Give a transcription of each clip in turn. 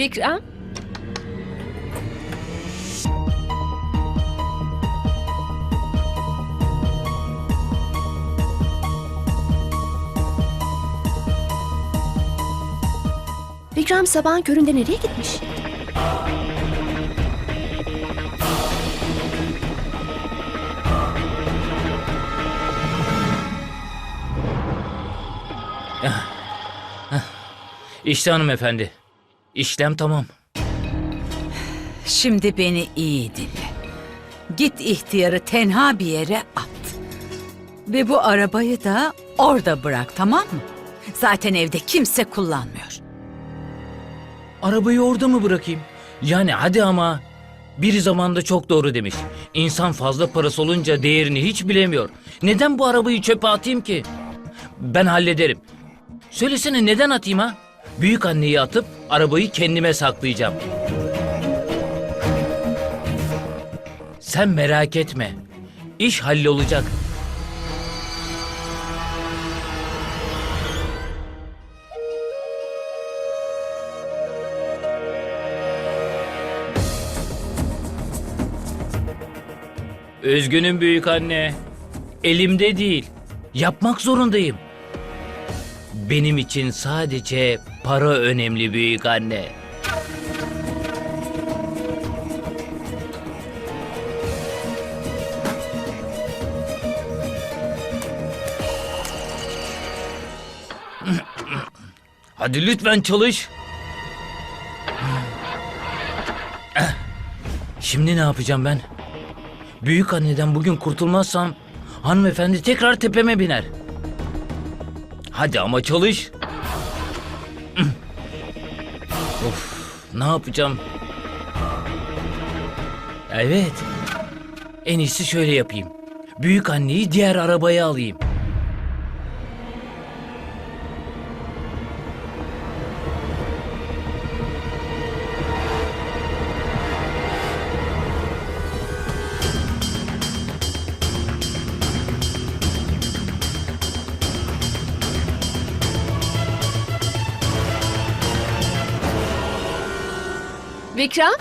Vikram? Vikram sabahın köründe nereye gitmiş? İşte hanımefendi. İşlem tamam. Şimdi beni iyi dinle. Git ihtiyarı tenha bir yere at. Ve bu arabayı da orada bırak tamam mı? Zaten evde kimse kullanmıyor. Arabayı orada mı bırakayım? Yani hadi ama. Bir zamanda çok doğru demiş. İnsan fazla parası olunca değerini hiç bilemiyor. Neden bu arabayı çöpe atayım ki? Ben hallederim. Söylesene neden atayım ha? Büyük anneyi atıp arabayı kendime saklayacağım. Sen merak etme. İş hallolacak. Üzgünüm büyük anne. Elimde değil. Yapmak zorundayım. Benim için sadece para önemli büyük anne. Hadi lütfen çalış. Şimdi ne yapacağım ben? Büyük anneden bugün kurtulmazsam hanımefendi tekrar tepeme biner. Hadi ama çalış. Ne yapacağım? Evet. En iyisi şöyle yapayım. Büyük anneyi diğer arabaya alayım. Vikram?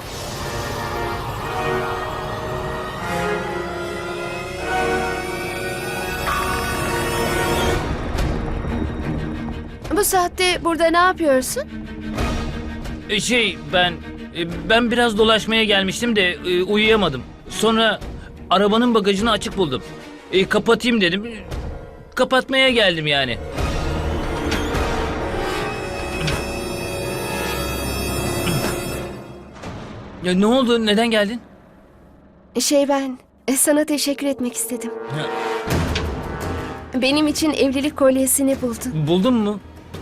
Bu saatte burada ne yapıyorsun? E, Şey ben e, ben biraz dolaşmaya gelmiştim de e, uyuyamadım. Sonra arabanın bagajını açık buldum. E, kapatayım dedim. Kapatmaya geldim yani. Ya ne oldu? Neden geldin? Şey ben e, sana teşekkür etmek istedim. Benim için evlilik kolyesini buldun. Buldun mu?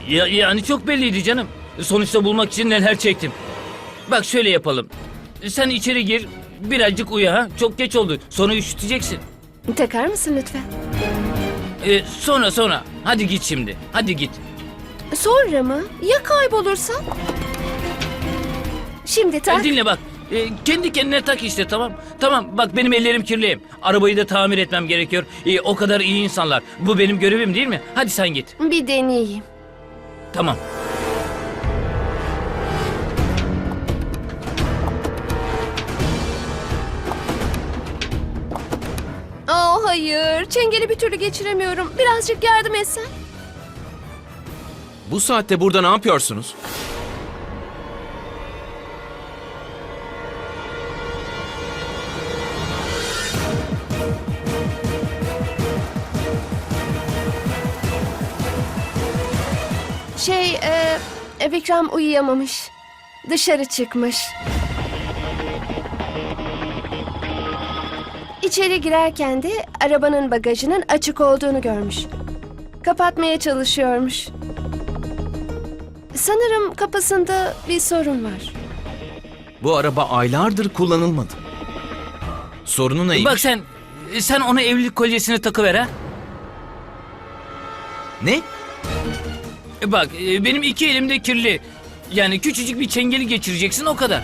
Ya, yani çok belliydi canım. Sonuçta bulmak için neler çektim. Bak şöyle yapalım. Sen içeri gir, birazcık uyu ha. Çok geç oldu. Sonra üşüteceksin. Takar mısın lütfen? Ee, sonra sonra. Hadi git şimdi. Hadi git. Sonra mı? Ya kaybolursan? Şimdi tak. dinle bak. Ee, kendi kendine tak işte tamam. Tamam bak benim ellerim kirli. Arabayı da tamir etmem gerekiyor. Ee, o kadar iyi insanlar. Bu benim görevim değil mi? Hadi sen git. Bir deneyeyim. Tamam. Oh hayır. Çengeli bir türlü geçiremiyorum. Birazcık yardım etsen. Bu saatte burada ne yapıyorsunuz? Şey, e, Vikram uyuyamamış. Dışarı çıkmış. İçeri girerken de arabanın bagajının açık olduğunu görmüş. Kapatmaya çalışıyormuş. Sanırım kapısında bir sorun var. Bu araba aylardır kullanılmadı. Sorunu neymiş? Bak sen sen ona evlilik kolyesini takıver ha. Ne? E Bak e, benim iki elim de kirli. Yani küçücük bir çengeli geçireceksin o kadar.